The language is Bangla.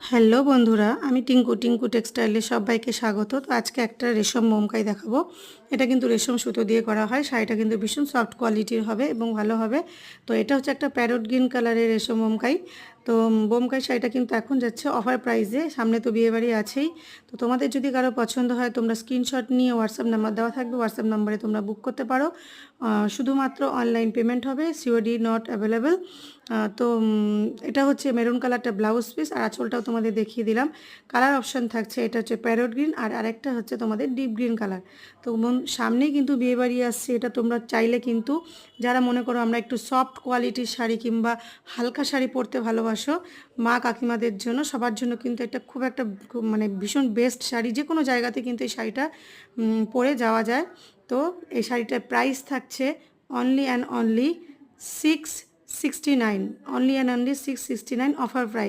হ্যালো বন্ধুরা, আমি টিঙ্কু টিঙ্কু টেক্সটাইলে সবাইকে স্বাগত। তো আজকে একটা রেশম মোমকাই দেখাবো। এটা কিন্তু রেশম সুতো দিয়ে করা হয়, শাড়িটা কিন্তু ভীষণ সফট কোয়ালিটির হবে এবং ভালো হবে। তো এটা হচ্ছে একটা প্যারট গ্রিন কালারের রেশম মোমকাই। তো বোমকাই শাড়িটা কিন্তু এখন যাচ্ছে অফার প্রাইসে সামনে তো বিয়েবাড়ি আছেই। তো তোমাদের যদি কারও পছন্দ হয়, তোমরা স্ক্রিনশট নিয়ে হোয়াটসঅ্যাপ নাম্বার দেওয়া থাকবে। হোয়াটসঅ্যাপ নাম্বারে তোমরা বুক করতে পারো। শুধুমাত্র অনলাইন পেমেন্ট হবে সিওডি নট অ্যাভেলেবেল তো এটা হচ্ছে মেরুন কালারটা ব্লাউজ পিস আর আঁচলটাও তোমাদের দেখিয়ে দিলাম। কালার অপশান থাকছে, এটা হচ্ছে প্যারট গ্রিন আর আরেকটা হচ্ছে তোমাদের ডিপ গ্রিন কালার তো সামনেই কিন্তু বিয়েবাড়ি আসছে, এটা তোমরা চাইলে কিন্তু, যারা মনে করো আমরা একটু সফট কোয়ালিটির শাড়ি কিংবা হালকা শাড়ি পরতে ভালোবাসো মা কাকিমাদের জন্য, সবার জন্য কিন্তু এটা খুব একটা মানে ভীষণ বেস্ট শাড়ি। যে কোনো জায়গাতে কিন্তু এই শাড়িটা পরে যাওয়া যায়। তো এই শাড়িটার প্রাইস থাকছে only and only six sixty nine only and only six sixty nine offer price